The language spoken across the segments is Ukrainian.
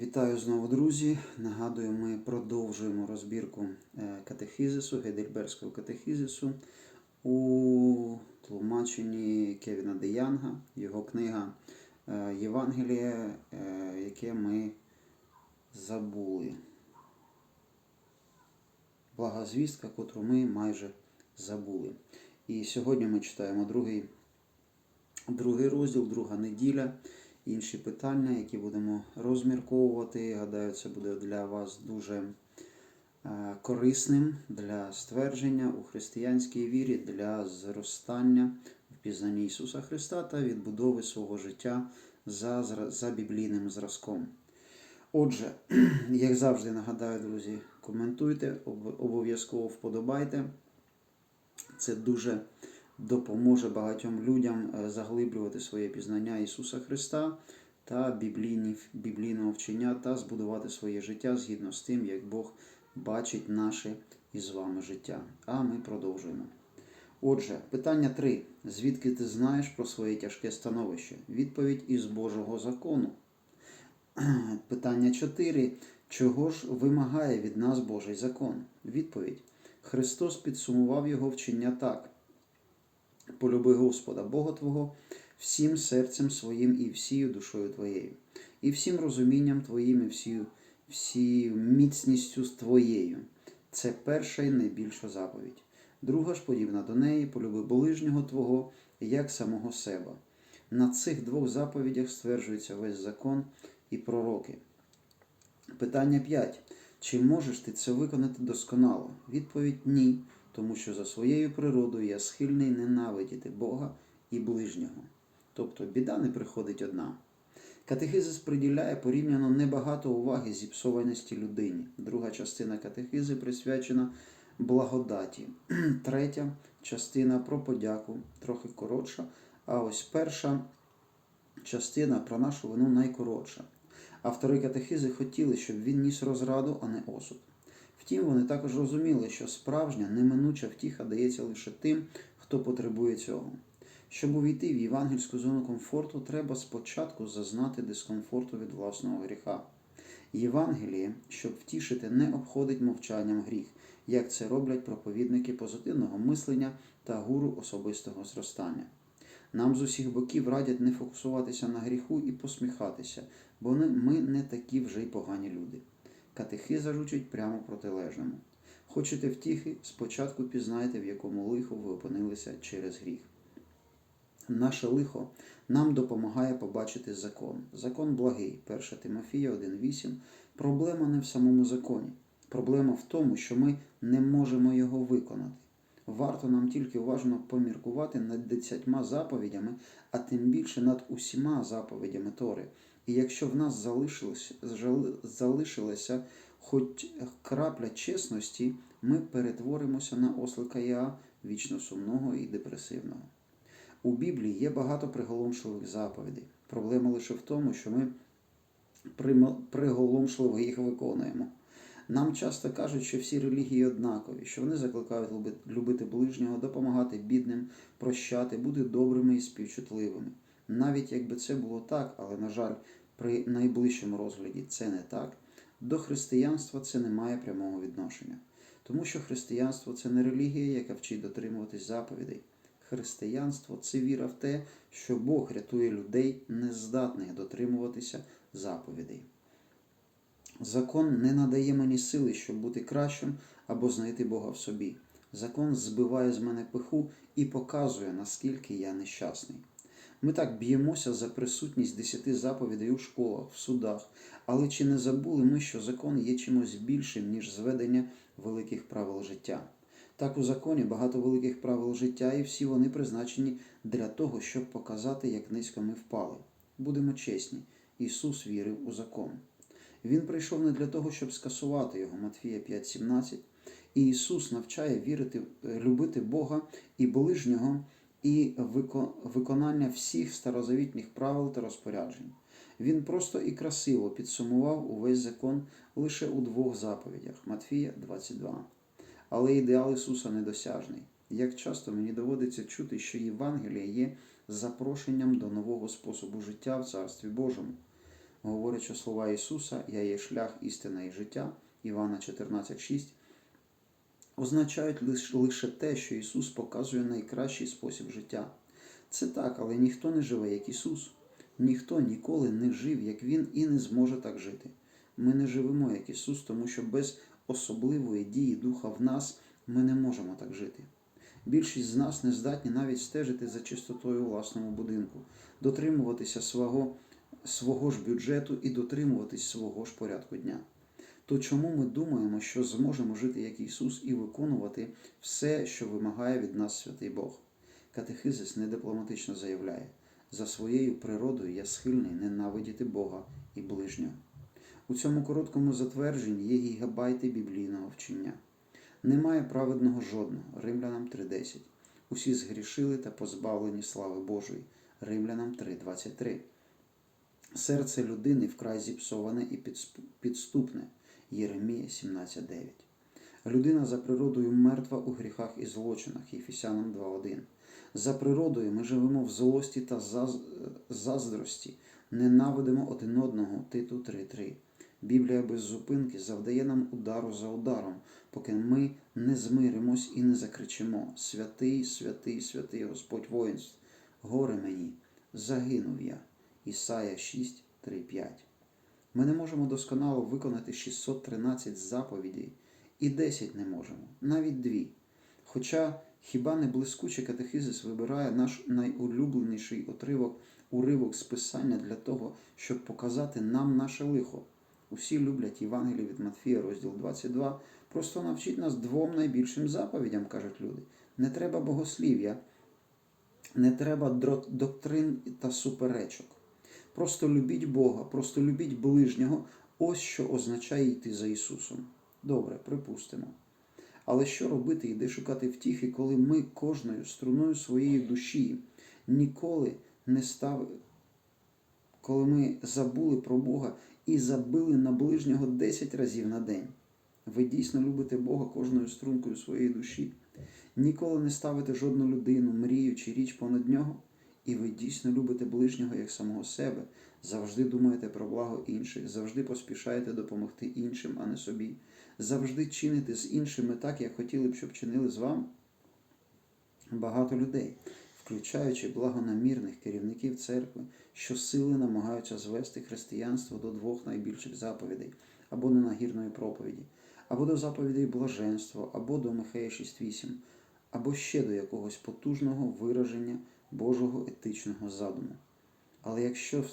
Вітаю знову, друзі. Нагадую, ми продовжуємо розбірку е, катехізису, Гейдельберського катехізису у тлумаченні Кевіна Де Янга, його книга е, Євангеліє, е, яке ми забули. Благозвістка, котру ми майже забули. І сьогодні ми читаємо другий, другий розділ, друга неділя інші питання, які будемо розмірковувати. Гадаю, це буде для вас дуже е, корисним для ствердження у християнській вірі, для зростання в пізнанні Ісуса Христа та відбудови свого життя за, за біблійним зразком. Отже, як завжди нагадаю, друзі, коментуйте, обов'язково вподобайте. Це дуже допоможе багатьом людям е, заглиблювати своє пізнання Ісуса Христа та біблійного вчення та збудувати своє життя згідно з тим, як Бог бачить наше із вами життя. А ми продовжуємо. Отже, питання 3. Звідки ти знаєш про своє тяжке становище? Відповідь із Божого закону. Питання 4. Чого ж вимагає від нас Божий закон? Відповідь. Христос підсумував його вчення так. Полюби Господа Бога Твого всім серцем своїм і всією душою Твоєю, і всім розумінням Твоїм, і всію, всією міцністю Твоєю. Це перша і найбільша заповідь. Друга ж подібна до неї, полюби ближнього Твого, як самого себе. На цих двох заповідях стверджується весь закон і пророки. Питання 5. Чи можеш ти це виконати досконало? Відповідь ні, тому що за своєю природою я схильний ненавидіти Бога і ближнього. Тобто біда не приходить одна. Катехизис приділяє порівняно небагато уваги зіпсованості людині. Друга частина катехизи присвячена благодаті. Третя частина про подяку, трохи коротша. А ось перша частина про нашу вину найкоротша. Автори катехизи хотіли, щоб він ніс розраду, а не осуд. Втім, вони також розуміли, що справжня неминуча втіха дається лише тим, хто потребує цього. Щоб увійти в євангельську зону комфорту, треба спочатку зазнати дискомфорту від власного гріха. Євангеліє, щоб втішити, не обходить мовчанням гріх, як це роблять проповідники позитивного мислення та гуру особистого зростання. Нам з усіх боків радять не фокусуватися на гріху і посміхатися, бо ми не такі вже й погані люди. Катехиза жучить прямо протилежному. Хочете втіхи, спочатку пізнайте, в якому лиху ви опинилися через гріх. Наше лихо нам допомагає побачити закон. Закон благий, 1 Тимофія 1.8. Проблема не в самому законі. Проблема в тому, що ми не можемо його виконати. Варто нам тільки уважно поміркувати над десятьма заповідями, а тим більше над усіма заповідями Тори. І якщо в нас залишилося, залишилася хоч крапля чесності, ми перетворимося на ослика Іа, вічно сумного і депресивного. У Біблії є багато приголомшливих заповідей. Проблема лише в тому, що ми приголомшливо їх виконуємо. Нам часто кажуть, що всі релігії однакові, що вони закликають любити ближнього, допомагати бідним, прощати, бути добрими і співчутливими. Навіть якби це було так, але, на жаль, при найближчому розгляді це не так, до християнства це не має прямого відношення. Тому що християнство це не релігія, яка вчить дотримуватись заповідей. Християнство це віра в те, що Бог рятує людей, нездатних дотримуватися заповідей. Закон не надає мені сили, щоб бути кращим або знайти Бога в собі. Закон збиває з мене пиху і показує, наскільки я нещасний. Ми так б'ємося за присутність десяти заповідей у школах, в судах, але чи не забули ми, що закон є чимось більшим, ніж зведення великих правил життя? Так у законі багато великих правил життя, і всі вони призначені для того, щоб показати, як низько ми впали. Будемо чесні, Ісус вірив у закон. Він прийшов не для того, щоб скасувати його, Матфія 5,17. І Ісус навчає вірити, любити Бога і ближнього, і виконання всіх старозавітніх правил та розпоряджень. Він просто і красиво підсумував увесь закон лише у двох заповідях Матфія 22. Але ідеал Ісуса недосяжний. Як часто мені доводиться чути, що Євангеліє є запрошенням до нового способу життя в Царстві Божому. говорячи слова Ісуса, Я є шлях, істина і життя, Івана 14,6, означають лиш- лише те, що Ісус показує найкращий спосіб життя. Це так, але ніхто не живе, як Ісус. Ніхто ніколи не жив, як Він, і не зможе так жити. Ми не живемо, як Ісус, тому що без особливої дії Духа в нас ми не можемо так жити. Більшість з нас не здатні навіть стежити за чистотою у власному будинку, дотримуватися свого, свого ж бюджету і дотримуватись свого ж порядку дня. То чому ми думаємо, що зможемо жити як Ісус і виконувати все, що вимагає від нас святий Бог? Катехизис недипломатично заявляє: за своєю природою я схильний ненавидіти Бога і ближнього. У цьому короткому затвердженні є гігабайти біблійного вчення. Немає праведного жодного. Римлянам 3.10. Усі згрішили та позбавлені слави Божої. Римлянам 3.23. Серце людини вкрай зіпсоване і підступне. Єремія 17.9. Людина за природою мертва у гріхах і злочинах. Єфесянам 2.1. За природою ми живемо в злості та заздрості, ненавидимо один одного. Титу 3.3. Біблія без зупинки завдає нам удару за ударом, поки ми не змиримось і не закричимо Святий, святий, святий Господь воїнств, горе мені, загинув я. Ісая 6, 3, 5. Ми не можемо досконало виконати 613 заповідей і 10 не можемо, навіть дві. Хоча хіба не блискучий катехизис вибирає наш найулюбленіший отривок, уривок з писання для того, щоб показати нам наше лихо. Усі люблять Євангеліє від Матфія, розділ 22. Просто навчить нас двом найбільшим заповідям, кажуть люди. Не треба богослів'я, не треба доктрин та суперечок. Просто любіть Бога, просто любіть ближнього. Ось що означає йти за Ісусом. Добре, припустимо. Але що робити і де шукати втіхи, коли ми кожною струною своєї душі ніколи не став, коли ми забули про Бога і забили на ближнього 10 разів на день? Ви дійсно любите Бога кожною стрункою своєї душі, ніколи не ставите жодну людину, мрію чи річ понад нього, і ви дійсно любите ближнього як самого себе, завжди думаєте про благо інших, завжди поспішаєте допомогти іншим, а не собі, завжди чините з іншими так, як хотіли б, щоб чинили з вами. Багато людей, включаючи благонамірних керівників церкви, що сили намагаються звести християнство до двох найбільших заповідей або ненагірної проповіді, або до заповідей блаженства, або до Михея 6.8, або ще до якогось потужного вираження Божого етичного задуму. Але якщо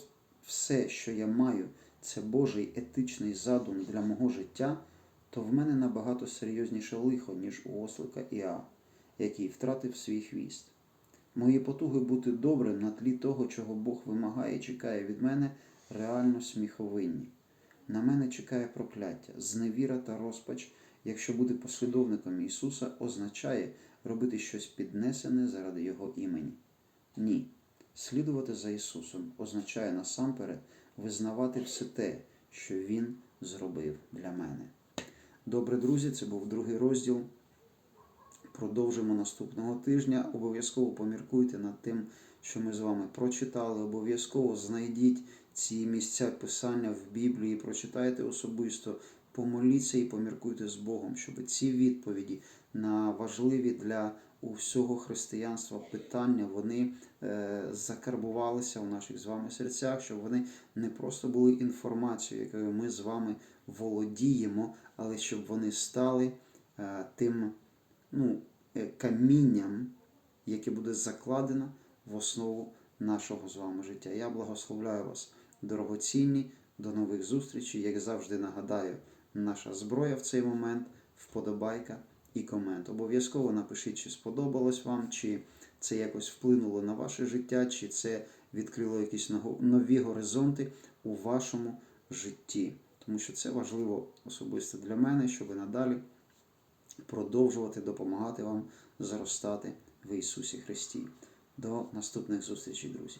все, що я маю, це Божий етичний задум для мого життя, то в мене набагато серйозніше лихо, ніж у ослика Іа, який втратив свій хвіст. Мої потуги бути добрим на тлі того, чого Бог вимагає і чекає від мене, реально сміховинні. На мене чекає прокляття, зневіра та розпач, якщо бути послідовником Ісуса, означає робити щось піднесене заради Його імені. Ні. Слідувати за Ісусом означає насамперед визнавати все те, що Він зробив для мене. Добре, друзі, це був другий розділ. Продовжимо наступного тижня. Обов'язково поміркуйте над тим, що ми з вами прочитали. Обов'язково знайдіть ці місця писання в Біблії, прочитайте особисто, помоліться і поміркуйте з Богом, щоб ці відповіді на важливі для усього християнства питання вони е, закарбувалися у наших з вами серцях, щоб вони не просто були інформацією, якою ми з вами володіємо, але щоб вони стали е, тим ну, е, камінням, яке буде закладено в основу нашого з вами життя. Я благословляю вас, дорогоцінні, до нових зустрічей. Як завжди нагадаю, наша зброя в цей момент вподобайка і комент. Обов'язково напишіть, чи сподобалось вам, чи це якось вплинуло на ваше життя, чи це відкрило якісь нові горизонти у вашому житті. Тому що це важливо особисто для мене, щоб надалі продовжувати допомагати вам зростати в Ісусі Христі. До наступних зустрічей, друзі!